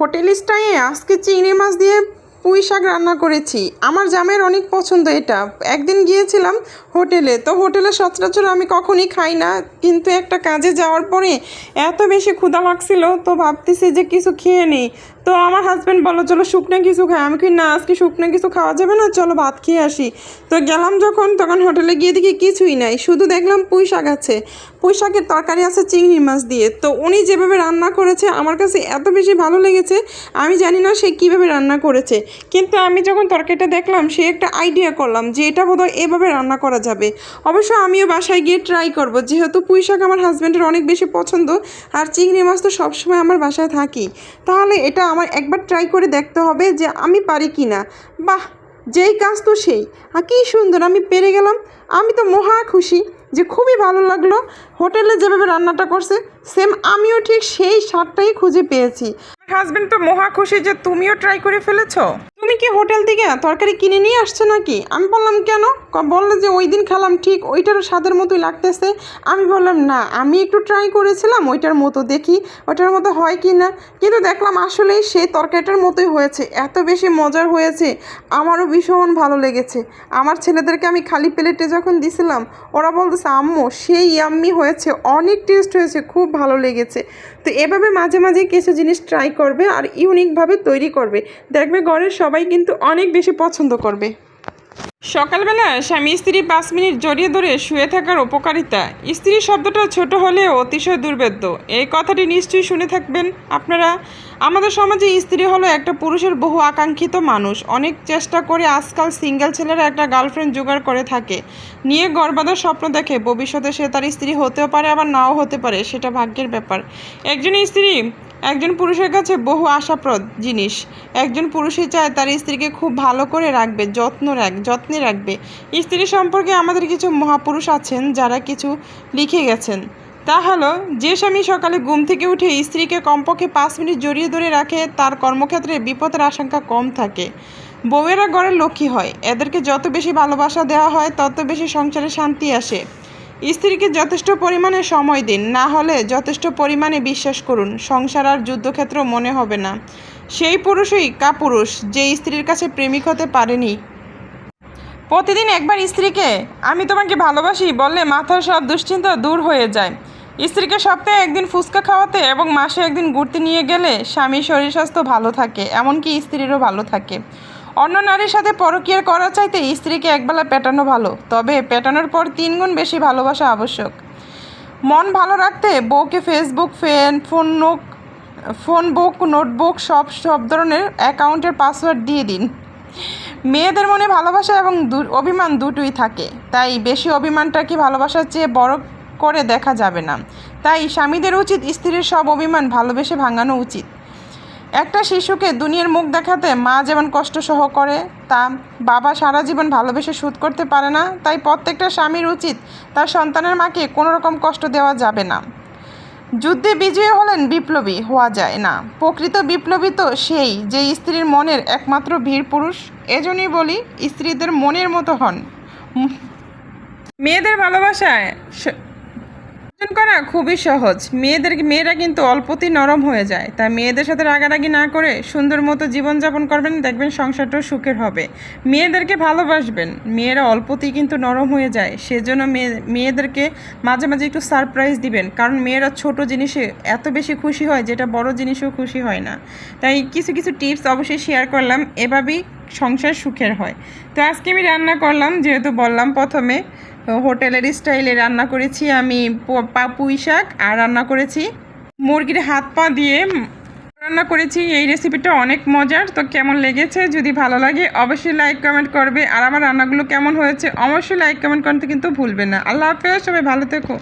Hotel স্টাইয়ে আজকে চিংড়ি মাছ দিয়ে পুঁই শাক রান্না করেছি। আমার জামের অনেক পছন্দ এটা। একদিন গিয়েছিলাম হোটেলে, তো হোটেলে সচরাচর আমি কখনই খাই না। কিন্তু একটা কাজে যাওয়ার পরে এত বেশি ক্ষুধা লাগছিল, তো ভাবতেছি যে কিছু খেয়ে নিই। তো আমার হাজব্যান্ড বলো চলো শুকনো কিছু খাই। আমি কি না, আজকে শুকনো কিছু খাওয়া যাবে না, চলো ভাত খেয়ে আসি। তো গেলাম যখন, তখন হোটেলে গিয়ে দেখি কিছুই নাই। শুধু দেখলাম পুঁই শাক আছে। পুঁই শাকের তরকারি আছে চিংড়ি মাছ দিয়ে। তো উনি যেভাবে রান্না করেছে, আমার কাছে এত বেশি ভালো লেগেছে, আমি জানি না সে কীভাবে রান্না করেছে। কিন্তু আমি যখন তরকারিটা দেখলাম, সে একটা আইডিয়া করলাম যে এটা বোধহয় এভাবে রান্না করা যাবে। অবশ্য আমিও বাসায় গিয়ে ট্রাই করব। যেহেতু পুঁই শাক আমার হাজব্যান্ডের অনেক বেশি পছন্দ, আর চিংড়ি মাছ তো সবসময় আমার বাসায় থাকি তাহলে এটা আমার একবার ট্রাই করে দেখতে হবে যে আমি পারি কি না বাহ, যেই কাজ তো সেই। আর কী সুন্দর, আমি পেরে গেলাম। আমি তো মহা খুশি যে খুবই ভালো লাগল। হোটেলে যেভাবে রান্নাটা করছে সেম আমিও ঠিক সেই স্বাদটাই খুঁজে পেয়েছি। হাজবেন্ড তো মহা খুশি যে তুমিও ট্রাই করে ফেলেছো। তুমি কি হোটেল থেকে তরকারি কিনে নিয়ে আসছো নাকি? আমি বললাম কেন? বলল যে ওই দিন খেলাম ঠিক ওইটারও স্বাদের মতোই লাগতেছে। আমি বললাম না আমি একটু ট্রাই করেছিলাম ওইটার মতো দেখি ওইটার মতো হয় কি না? কিন্তু দেখলাম আসলেই সেই তরকারিটার মতোই হয়েছে এত বেশি মজার হয়েছে আমারও ভীষণ ভালো লেগেছে। আমার ছেলেদেরকে আমি খালি প্লেটে যখন দিছিলাম ওরা বলতেছে আম্মু সেই ইয়াম্মি হয়েছে অনেক টেস্ট হয়েছে খুব ভালো লেগেছে। তো এভাবে মাঝে মাঝে কিছু জিনিস ট্রাই করবে আর ইউনিকভাবে তৈরি করবে। দেখবে ঘরের সবাই কিন্তু অনেক বেশি পছন্দ করবে। সকালবেলা স্বামী স্ত্রী পাঁচ মিনিট জড়িয়ে ধরে শুয়ে থাকার উপকারিতা। স্ত্রী শব্দটা ছোট হলেও অতিশয় দুর্বেদ্য এই কথাটি নিশ্চয়ই শুনে থাকবেন আপনারা। আমাদের সমাজে স্ত্রী হলো একটা পুরুষের বহু আকাঙ্ক্ষিত মানুষ। অনেক চেষ্টা করে আজকাল সিঙ্গেল ছেলেরা একটা গার্লফ্রেন্ড জোগাড় করে থাকে। নিয়ে গর্বাদার স্বপ্ন দেখে ভবিষ্যতে সে তার স্ত্রী হতেও পারে, আবার নাও হতে পারে, সেটা ভাগ্যের ব্যাপার। একজন স্ত্রী একজন পুরুষের কাছে বহু আশাপ্রদ জিনিস। একজন পুরুষই চায় তার স্ত্রীকে খুব ভালো করে রাখবে, যত্ন রাখ, যত্নে রাখবে। স্ত্রী সম্পর্কে আমাদের কিছু মহাপুরুষ আছেন যারা কিছু লিখে গেছেন। তা হলো, যে স্বামী সকালে ঘুম থেকে উঠে স্ত্রীকে কমপক্ষে পাঁচ মিনিট জড়িয়ে ধরে রাখে, তার কর্মক্ষেত্রে বিপদের আশঙ্কা কম থাকে। বউয়েরা ঘরের লক্ষ্মী হয়। এদেরকে যত বেশি ভালোবাসা দেওয়া হয়, তত বেশি সংসারে শান্তি আসে। স্ত্রীকে যথেষ্ট পরিমাণে সময় দিন, না হলে যথেষ্ট পরিমাণে বিশ্বাস করুন, সংসার আর যুদ্ধক্ষেত্র মনে হবে না। সেই পুরুষই কাপুরুষ, যে স্ত্রীর কাছে প্রেমিক হতে পারেনি। প্রতিদিন একবার স্ত্রীকে, আমি তোমাকে ভালোবাসি বললে মাথার সব দুশ্চিন্তা দূর হয়ে যায়। স্ত্রীকে সপ্তাহে একদিন ফুচকা খাওয়াতে এবং মাসে একদিন ঘুরতে নিয়ে গেলে স্বামীর শরীর স্বাস্থ্য ভালো থাকে, এমনকি স্ত্রীরও ভালো থাকে। অন্য নারীর সাথে পরকীয়ার করা চাইতে স্ত্রীকে একবেলা পেটানো ভালো, তবে পেটানোর পর তিন গুণ বেশি ভালোবাসা আবশ্যক। মন ভালো রাখতে বউকে ফেসবুক ফেন ফোন নোক ফোন বুক নোটবুক সব সব ধরনের অ্যাকাউন্টের পাসওয়ার্ড দিয়ে দিন। মেয়েদের মনে ভালোবাসা এবং অভিমান দুটোই থাকে, তাই বেশি অভিমানটা কি ভালোবাসার চেয়ে বড় করে দেখা যাবে না। তাই স্বামীদের উচিত স্ত্রীর সব অভিমান ভালোবেসে ভাঙানো উচিত। একটা শিশুকে দুনিয়ার মুখ দেখাতে মা যেমন কষ্ট সহ করে, তা বাবা সারা জীবন ভালোবেসে শোধ করতে পারে না, তাই প্রত্যেকটা স্বামীর উচিত তার সন্তানের মাকে কোনো রকম কষ্ট দেওয়া যাবে না। যুদ্ধে বিজয়ী হলেন বিপ্লবী, হওয়া যায় না। প্রকৃত বিপ্লবী তো সেই যে স্ত্রীর মনের একমাত্র বীর পুরুষ। এজন্যই বলি, স্ত্রীদের মনের মতো হন। মেয়েদের ভালোবাসায় করা খুবই সহজ। মেয়েদের, মেয়েরা কিন্তু অল্পতেই নরম হয়ে যায়। তাই মেয়েদের সাথে রাগারাগি না করে সুন্দর মতো জীবনযাপন করবেন, দেখবেন সংসারটাও সুখের হবে। মেয়েদেরকে ভালোবাসবেন। মেয়েরা অল্পতেই কিন্তু নরম হয়ে যায়। সেজন্য মেয়ে মেয়েদেরকে মাঝে মাঝে একটু সারপ্রাইজ দিবেন। কারণ মেয়েরা ছোট জিনিসে এত বেশি খুশি হয়, যেটা বড় জিনিসেও খুশি হয় না। তাই কিছু কিছু টিপস অবশ্যই শেয়ার করলাম। এভাবেই সংসার সুখের হয়। তো আজকে আমি রান্না করলাম, যেহেতু বললাম প্রথমে হোটেলের স্টাইলে রান্না করেছি আমি পুঁই শাক আর রান্না করেছি মুরগির হাত পা দিয়ে। রান্না করেছি, এই রেসিপিটা অনেক মজার, তো কেমন লেগেছে যদি ভালো লাগে অবশ্যই লাইক কমেন্ট করবে। আর আমার রান্নাগুলো কেমন হয়েছে অবশ্যই লাইক কমেন্ট করতে কিন্তু ভুলবে না। আল্লাহ হাফেজ, সবাই ভালো থেকো।